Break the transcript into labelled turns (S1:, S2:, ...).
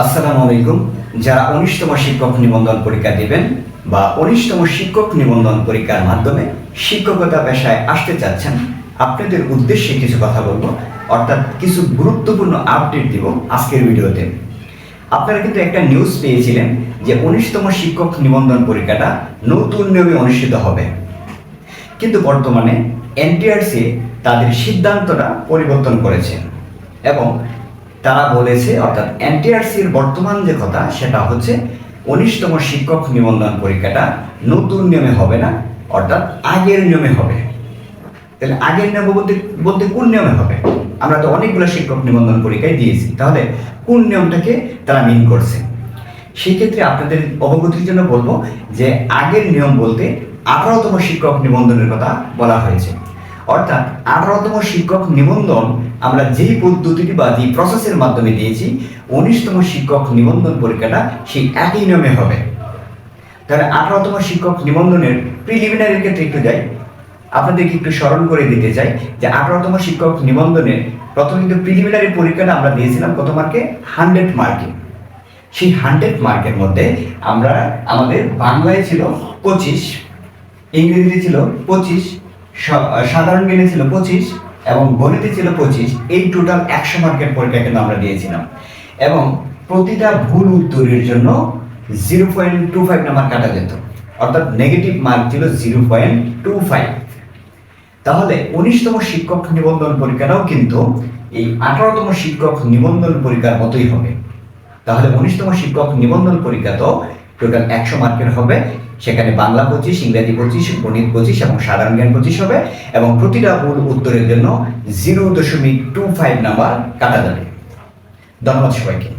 S1: আসসালামু আলাইকুম। যারা উনিশতম শিক্ষক নিবন্ধন পরীক্ষা দিবেন বা উনিশতম শিক্ষক নিবন্ধন পরীক্ষার মাধ্যমে শিক্ষকতা পেশায় আসতে চাচ্ছেন, আপনাদের উদ্দেশ্যে কিছু কথা বলব। অর্থাৎ কিছু গুরুত্বপূর্ণ আপডেট দিব আজকের ভিডিওতে। আপনারা কিন্তু একটা নিউজ পেয়েছিলেন যে উনিশতম শিক্ষক নিবন্ধন পরীক্ষাটা নতুন নিয়মে অনুষ্ঠিত হবে। কিন্তু বর্তমানে এনটিআরসি তাদের সিদ্ধান্তটা পরিবর্তন করেছে এবং তারা বলেছে, অর্থাৎ এনটিআরসির বর্তমান যে কথা, সেটা হচ্ছে উনিশতম শিক্ষক নিবন্ধন পরীক্ষাটা নতুন নিয়মে হবে না, অর্থাৎ আগের নিয়মে হবে। তাহলে আগের নিয়ম বলতে বলতে কোন নিয়মে হবে? আমরা তো অনেকগুলো শিক্ষক নিবন্ধন পরীক্ষায় দিয়েছি, তাহলে কোন নিয়মটাকে তারা মিন করছে? সেই ক্ষেত্রে আপনাদের অবগতির জন্য বলব যে আগের নিয়ম বলতে আঠারোতম শিক্ষক নিবন্ধনের কথা বলা হয়েছে। অর্থাৎ আঠারোতম শিক্ষক নিবন্ধন আমরা যেই পদ্ধতিটি বা যে প্রসেসের মাধ্যমে দিয়েছি, উনিশতম শিক্ষক নিবন্ধন পরীক্ষাটা সেই একই নিয়মে হবে। তাহলে আঠারোতম শিক্ষক নিবন্ধনের প্রিলিমিনারির ক্ষেত্রে একটু যাই। আপনাদেরকে একটু স্মরণ করে দিতে চাই যে আঠারোতম শিক্ষক নিবন্ধনের প্রথম কিন্তু প্রিলিমিনারি পরীক্ষাটা আমরা দিয়েছিলাম কত মার্কে? হান্ড্রেড মার্কে। সেই হান্ড্রেড মার্কের মধ্যে আমরা আমাদের বাংলায় ছিল পঁচিশ, ইংরেজিতে ছিল পঁচিশ সাধারণ জ্ঞানে ছিল পঁচিশ এবং গণিতে ছিল পঁচিশ, এই টোটাল একশো মার্কের পরীক্ষা কিন্তু আমরা দিয়েছিলাম। এবং প্রতিটা ভুল উত্তরের জন্য zero point two five number কাটা যেত। অর্থাৎ নেগেটিভ মার্ক ছিল জিরো পয়েন্ট টু ফাইভ তাহলে উনিশতম শিক্ষক নিবন্ধন পরীক্ষাটাও কিন্তু এই আঠারোতম শিক্ষক নিবন্ধন পরীক্ষার মতোই হবে। তাহলে উনিশতম শিক্ষক নিবন্ধন পরীক্ষা তো টোটাল একশো মার্কের হবে। সেখানে বাংলা পঁচিশ, ইংরেজি পঁচিশ, গণিত পঁচিশ এবং সাধারণ জ্ঞান পঁচিশ হবে এবং প্রতিটা ভুল উত্তরের জন্য জিরো দশমিক টু ফাইভ নাম্বার কাটা যাবে। ধন্যবাদ সবাইকে।